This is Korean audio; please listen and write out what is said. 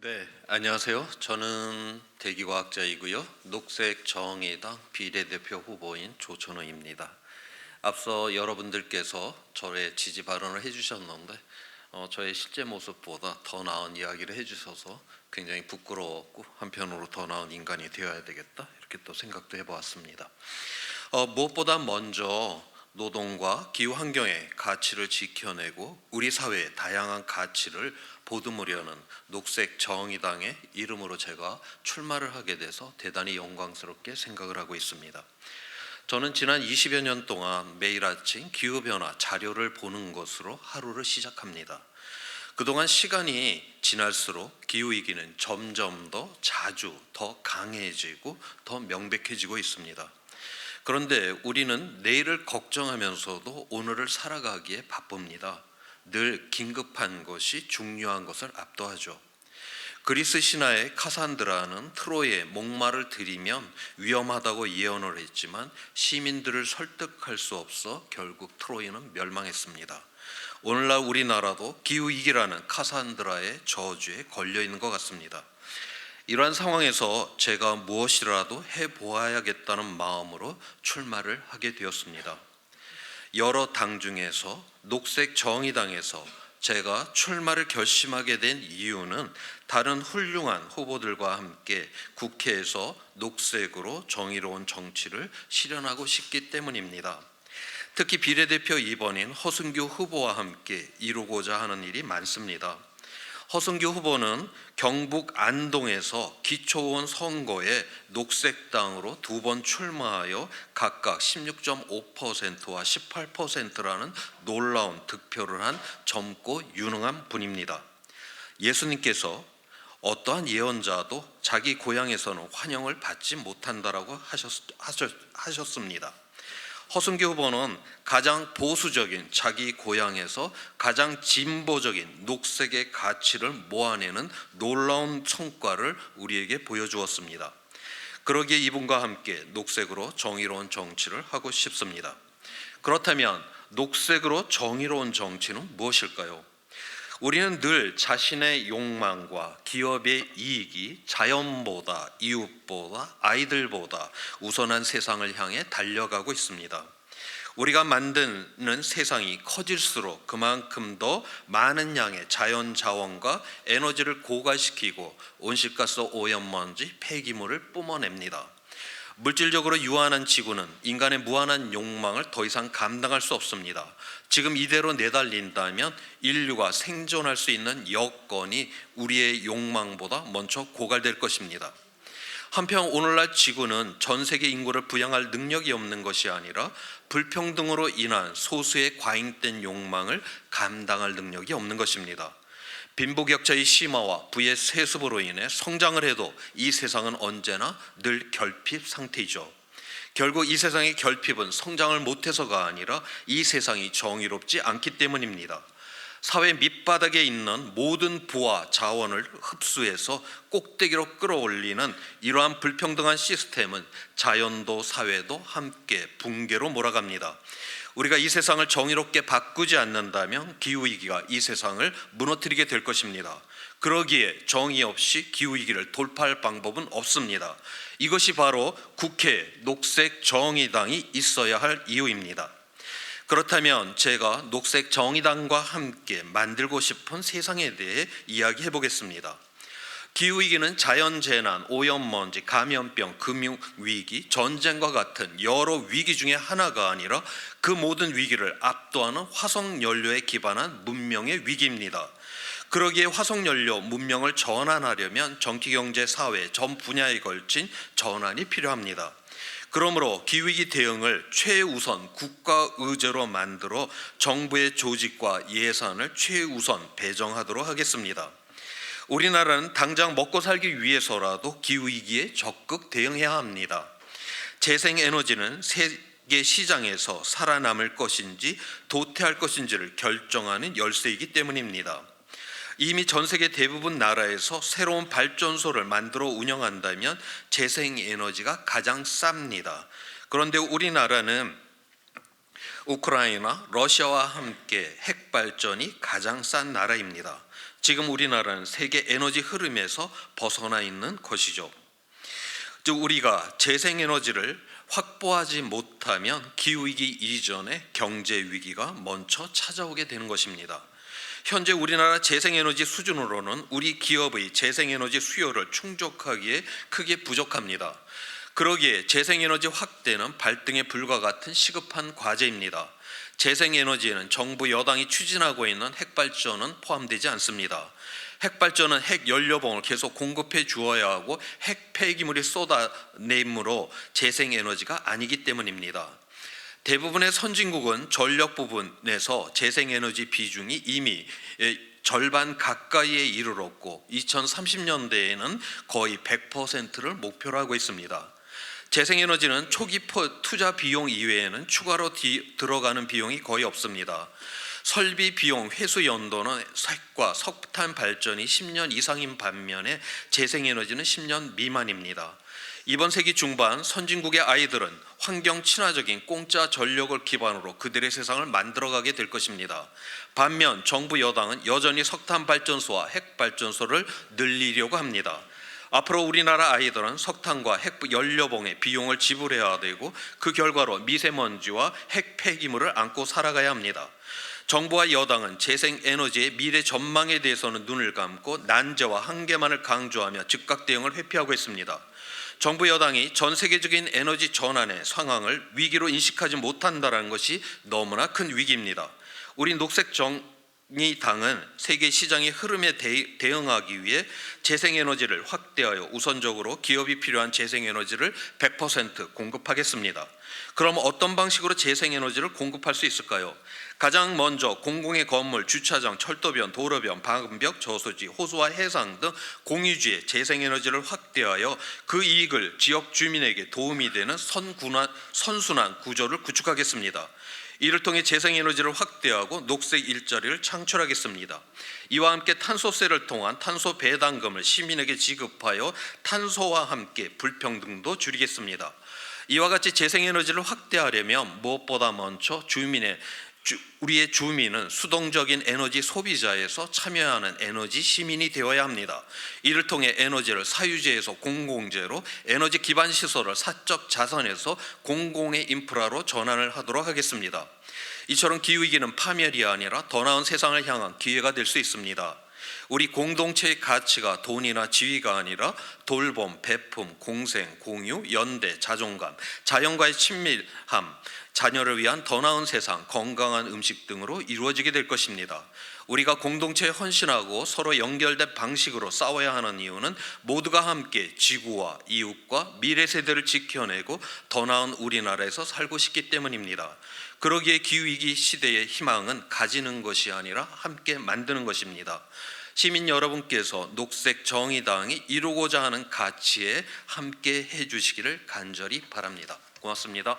네, 안녕하세요. 저는 대기과학자이고요. 녹색 정의당 비례대표 후보인 조천호입니다. 앞서 여러분들께서 저의 지지 발언을 해주셨는데 어, 저의 실제 모습보다 더 나은 이야기를 해주셔서 굉장히 부끄러웠고 한편으로 더 나은 인간이 되어야 되겠다 이렇게 또 생각도 해보았습니다. 어, 무엇보다 먼저 노동과 기후 환경의 가치를 지켜내고 우리 사회의 다양한 가치를 보듬으려는 녹색 정의당의 이름으로 제가 출마를 하게 돼서 대단히 영광스럽게 생각을 하고 있습니다. 저는 지난 20여 년 동안 매일 아침 기후 변화 자료를 보는 것으로 하루를 시작합니다. 그동안 시간이 지날수록 기후 위기는 점점 더 자주 더 강해지고 더 명백해지고 있습니다. 그런데 우리는 내일을 걱정하면서도 오늘을 살아가기에 바쁩니다. 늘 긴급한 것이 중요한 것을 압도하죠. 그리스 신화의 카산드라는 트로이의 목마를 들이면 위험하다고 예언을 했지만 시민들을 설득할 수 없어 결국 트로이는 멸망했습니다. 오늘날 우리나라도 기후 위기라는 카산드라의 저주에 걸려 있는 것 같습니다. 이러한 상황에서 제가 무엇이라도 해 보아야겠다는 마음으로 출마를 하게 되었습니다. 여러 당 중에서 녹색 정의당에서 제가 출마를 결심하게 된 이유는 다른 훌륭한 후보들과 함께 국회에서 녹색으로 정의로운 정치를 실현하고 싶기 때문입니다. 특히 비례대표 2번인 허승규 후보와 함께 이루고자 하는 일이 많습니다. 허승규 후보는 경북 안동에서 기초원 선거에 녹색당으로 두 번 출마하여 각각 16.5%와 18%라는 놀라운 득표를 한 젊고 유능한 분입니다. 예수님께서 어떠한 예언자도 자기 고향에서는 환영을 받지 못한다라고 하셨, 하셨, 하셨습니다. 허승규 후보는 가장 보수적인 자기 고향에서 가장 진보적인 녹색의 가치를 모아내는 놀라운 성과를 우리에게 보여주었습니다. 그러기에 이분과 함께 녹색으로 정의로운 정치를 하고 싶습니다. 그렇다면 녹색으로 정의로운 정치는 무엇일까요? 우리는 늘 자신의 욕망과 기업의 이익이 자연보다 이웃보다 아이들보다 우선한 세상을 향해 달려가고 있습니다. 우리가 만드는 세상이 커질수록 그만큼 더 많은 양의 자연 자원과 에너지를 고갈시키고 온실가스 오염 먼지 폐기물을 뿜어냅니다. 물질적으로 유한한 지구는 인간의 무한한 욕망을 더 이상 감당할 수 없습니다. 지금 이대로 내달린다면 인류가 생존할 수 있는 여건이 우리의 욕망보다 먼저 고갈될 것입니다. 한편 오늘날 지구는 전 세계 인구를 부양할 능력이 없는 것이 아니라 불평등으로 인한 소수의 과잉된 욕망을 감당할 능력이 없는 것입니다. 빈부격차의 심화와 부의 세습으로 인해 성장을 해도 이 세상은 언제나 늘 결핍 상태이죠. 결국 이 세상의 결핍은 성장을 못해서가 아니라 이 세상이 정의롭지 않기 때문입니다. 사회 밑바닥에 있는 모든 부와 자원을 흡수해서 꼭대기로 끌어올리는 이러한 불평등한 시스템은 자연도 사회도 함께 붕괴로 몰아갑니다. 우리가 이 세상을 정의롭게 바꾸지 않는다면 기후 위기가 이 세상을 무너뜨리게 될 것입니다. 그러기에 정의 없이 기후 위기를 돌파할 방법은 없습니다. 이것이 바로 국회 녹색 정의당이 있어야 할 이유입니다. 그렇다면 제가 녹색 정의당과 함께 만들고 싶은 세상에 대해 이야기해 보겠습니다. 기후 위기는 자연 재난, 오염먼지, 감염병, 금융 위기, 전쟁과 같은 여러 위기 중에 하나가 아니라 그 모든 위기를 압도하는 화석 연료에 기반한 문명의 위기입니다. 그러기에 화석 연료 문명을 전환하려면 정치, 경제, 사회 전 분야에 걸친 전환이 필요합니다. 그러므로 기후위기 대응을 최우선 국가 의제로 만들어 정부의 조직과 예산을 최우선 배정하도록 하겠습니다. 우리나라는 당장 먹고 살기 위해서라도 기후위기에 적극 대응해야 합니다. 재생에너지는 세계 시장에서 살아남을 것인지 도태할 것인지를 결정하는 열쇠이기 때문입니다. 이미 전 세계 대부분 나라에서 새로운 발전소를 만들어 운영한다면 재생에너지가 가장 쌉니다. 그런데 우리나라는 우크라이나, 러시아와 함께 핵 발전이 가장 싼 나라입니다. 지금 우리나라는 세계 에너지 흐름에서 벗어나 있는 것이죠. 즉 우리가 재생 에너지를 확보하지 못하면 기후 위기 이전에 경제 위기가 먼저 찾아오게 되는 것입니다. 현재 우리나라 재생에너지 수준으로는 우리 기업의 재생에너지 수요를 충족하기에 크게 부족합니다. 그러기에 재생에너지 확대는 발등에 불과 같은 시급한 과제입니다. 재생에너지에는 정부 여당이 추진하고 있는 핵발전은 포함되지 않습니다. 핵발전은 핵 연료봉을 계속 공급해 주어야 하고 핵 폐기물이 쏟아내므로 재생에너지가 아니기 때문입니다. 대부분의 선진국은 전력 부분에서 재생에너지 비중이 이미 예, 절반 가까이에 이르렀고 2030년대에는 거의 100%를 목표로 하고 있습니다. 재생에너지는 초기 포- 투자 비용 이외에는 추가로 디- 들어가는 비용이 거의 없습니다. 설비 비용 회수 연도는 색과 석탄 발전이 10년 이상인 반면에 재생에너지는 10년 미만입니다. 이번 세기 중반 선진국의 아이들은 환경 친화적인 공짜 전력을 기반으로 그들의 세상을 만들어가게 될 것입니다. 반면 정부 여당은 여전히 석탄 발전소와 핵 발전소를 늘리려고 합니다. 앞으로 우리나라 아이들은 석탄과 핵 연료봉의 비용을 지불해야 되고 그 결과로 미세먼지와 핵 폐기물을 안고 살아가야 합니다. 정부와 여당은 재생 에너지의 미래 전망에 대해서는 눈을 감고 난제와 한계만을 강조하며 즉각 대응을 회피하고 있습니다. 정부 여당이 전 세계적인 에너지 전환의 상황을 위기로 인식하지 못한다는 것이 너무나 큰 위기입니다. 우리 녹색 정 의당은 세계 시장의 흐름에 대- 대응하기 위해 재생에너지를 확대하여 우선적으로 기업이 필요한 재생에너지를 100% 공급하겠습니다. 그럼 어떤 방식으로 재생에너지를 공급할 수 있을까요? 가장 먼저 공공의 건물, 주차장, 철도변, 도로변, 방음벽, 저수지, 호수와 해상 등 공유지의 재생에너지를 확대하여 그 이익을 지역 주민에게 도움이 되는 선순환 구조를 구축하겠습니다. 이를 통해 재생 에너지를 확대하고 녹색 일자리를 창출하겠습니다. 이와 함께 탄소세를 통한 탄소 배당금을 시민에게 지급하여 탄소와 함께 불평등도 줄이겠습니다. 이와 같이 재생에너지를 확대하려면 무엇보다 먼저 주민의 주- 우리의 주민은 수동적인 에너지 소비자에서 참여하는 에너지 시민이 되어야 합니다. 이를 통해 에너지를 사유재에서 공공재로 에너지 기반 시설을 사적 자산에서 공공의 인프라로 전환을 하도록 하겠습니다. 이처럼 기후 위기는 파멸이 아니라 더 나은 세상을 향한 기회가 될 수 있습니다. 우리 공동체의 가치가 돈이나 지위가 아니라 돌봄, 베품, 공생, 공유, 연대, 자존감, 자연과의 친밀함, 자녀를 위한 더 나은 세상, 건강한 음식 등으로 이루어지게 될 것입니다. 우리가 공동체에 헌신하고 서로 연결된 방식으로 싸워야 하는 이유는 모두가 함께 지구와 이웃과 미래 세대를 지켜내고 더 나은 우리나라에서 살고 싶기 때문입니다. 그러기에 기후위기 시대의 희망은 가지는 것이 아니라 함께 만드는 것입니다. 시민 여러분께서 녹색 정의당이 이루고자 하는 가치에 함께 해주시기를 간절히 바랍니다. 고맙습니다.